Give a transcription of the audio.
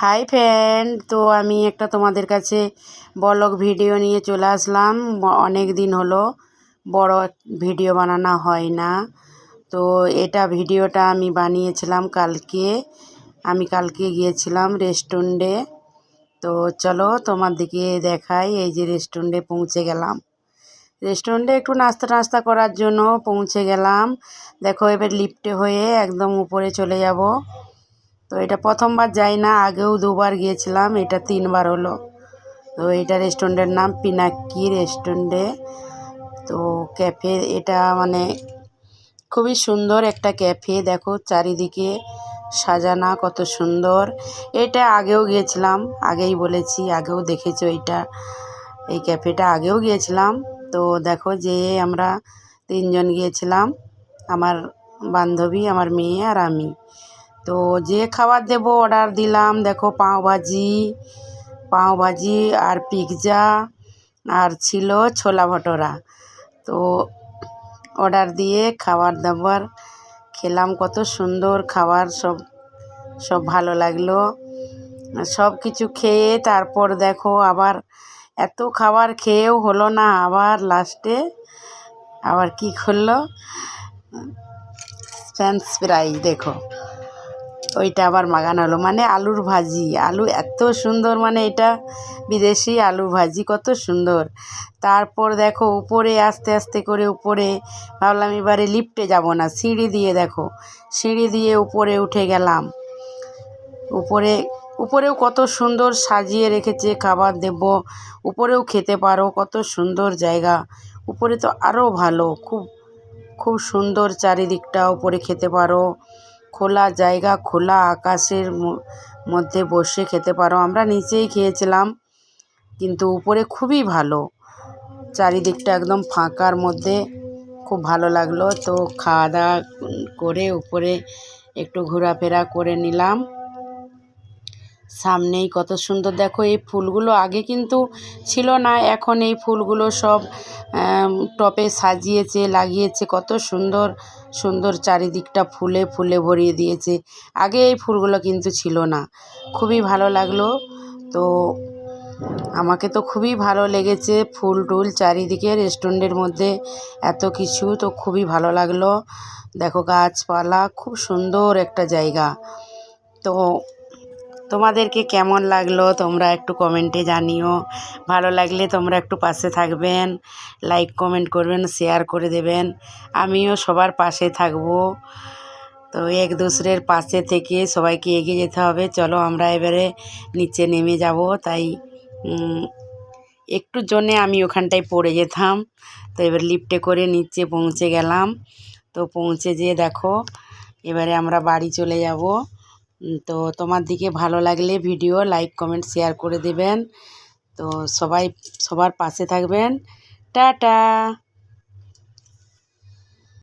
Hi friend তো আমি একটা তোমাদের কাছে ব্লগ ভিডিও নিয়ে চলে আসলাম। অনেক দিন হলো বড় ভিডিও বানানো হয় না। তো এটা ভিডিওটা আমি বানিয়েছিলাম কালকে। আমি কালকে গিয়েছিলাম রেস্টুরেন্টে তো চলো তোমার দিকে দেখাই, এই যে রেস্টুরেন্টে পৌঁছে গেলাম। রেস্টুরেন্টে একটু নাস্তা টাস্তা করার জন্য পৌঁছে গেলাম। দেখো এবার লিফটে হয়ে একদম উপরে চলে যাব। তো এটা প্রথমবার যাই না, আগেও দুবার গিয়েছিলাম, এটা তিনবার হলো। তো এটা রেস্টুরেন্টের নাম পিনাক্কি রেস্টুরেন্টে। তো ক্যাফে এটা মানে খুবই সুন্দর একটা ক্যাফে, দেখো চারিদিকে সাজানা কত সুন্দর। এটা আগেও গিয়েছিলাম, আগেই বলেছি, আগেও দেখেছ এটা। এই ক্যাফেটা আগেও গিয়েছিলাম। তো দেখো যে আমরা তিনজন গিয়েছিলাম, আমার বান্ধবী, আমার মেয়ে আর আমি। তো যে খাবার দেব অর্ডার দিলাম, দেখো পাওভাজি পাওভাজি আর পিৎজা আর ছিল ছোলা ভটোরা। তো অর্ডার দিয়ে খাবার দাবার খেলাম, কত সুন্দর খাবার, সব সব ভালো লাগল। সব কিছু খেয়ে তারপর দেখো আবার এত খাবার খেয়েও হলো না, আবার লাস্টে আবার কি করল ফ্রেঞ্চ ফ্রাই দেখো। ওইটা আবার মাগানো হলো। মানে আলুর ভাজি। আলু এত সুন্দর মানে এটা বিদেশি আলু ভাজি, কত সুন্দর। তারপর দেখো, উপরে আস্তে আস্তে করে উপরে, ভাবলাম এবারে লিফটে যাব না, সিঁড়ি দিয়ে দেখো। সিঁড়ি দিয়ে উপরে উঠে গেলাম। উপরে, উপরেও কত সুন্দর সাজিয়ে রেখেছে, খাবার দেব। উপরেও খেতে পারো, কত সুন্দর জায়গা। উপরে তো আরও ভালো, খুব খুব সুন্দর চারিদিকটা, উপরে খেতে পারো। খোলা জায়গা, খোলা আকাশের মধ্যে বসে খেতে পারো। আমরা নিচেই খেয়েছিলাম, কিন্তু উপরে খুবই ভালো। চারিদিকটা একদম ফাঁকার মধ্যে খুব ভালো লাগল। তো খাওয়া দাওয়া করে উপরে একটু ঘোরাফেরা করে নিলাম। সামনেই কত সুন্দর। দেখো, এই ফুলগুলো আগে কিন্তু ছিল না, এখন এই ফুলগুলো সব টপে সাজিয়েছে, লাগিয়েছে। কত সুন্দর সুন্দর চারিদিকটা ফুলে ফুলে ভরিয়ে দিয়েছে। আগে এই ফুলগুলো কিন্তু ছিল না। খুবই ভালো লাগল। তো আমাকে তো খুবই ভালো লেগেছে ফুল টুল চারিদিকে, রেস্টুরেন্টের মধ্যে এত কিছু, তো খুবই ভালো লাগল। দেখো, গাছপালা, খুব সুন্দর একটা জায়গা। তো তোমাদেরকে কেমন লাগল তোমরা একটু কমেন্টে জানিও। ভালো লাগলে তোমরা একটু পাশে থাকবেন লাইক কমেন্ট করবেন শেয়ার করে দেবেন। আমিও সবার পাশে থাকব। তো এক দুসরের পাশে থেকে সবাইকে এগিয়ে যেতে হবে। চলো আমরা এবারে নিচে নেমে যাব। তাই একটু জন্যে আমি ওখানটায় পড়ে যেতাম। তো এবার লিফটে করে নিচে পৌঁছে গেলাম। তো পৌঁছে যেয়ে দেখো, এবারে আমরা বাড়ি চলে যাব। তো তোমার দিকে ভালো লাগলে ভিডিও লাইক কমেন্ট শেয়ার করে দেবেন। তো সবাই সবার পাশে থাকবেন। টাটা!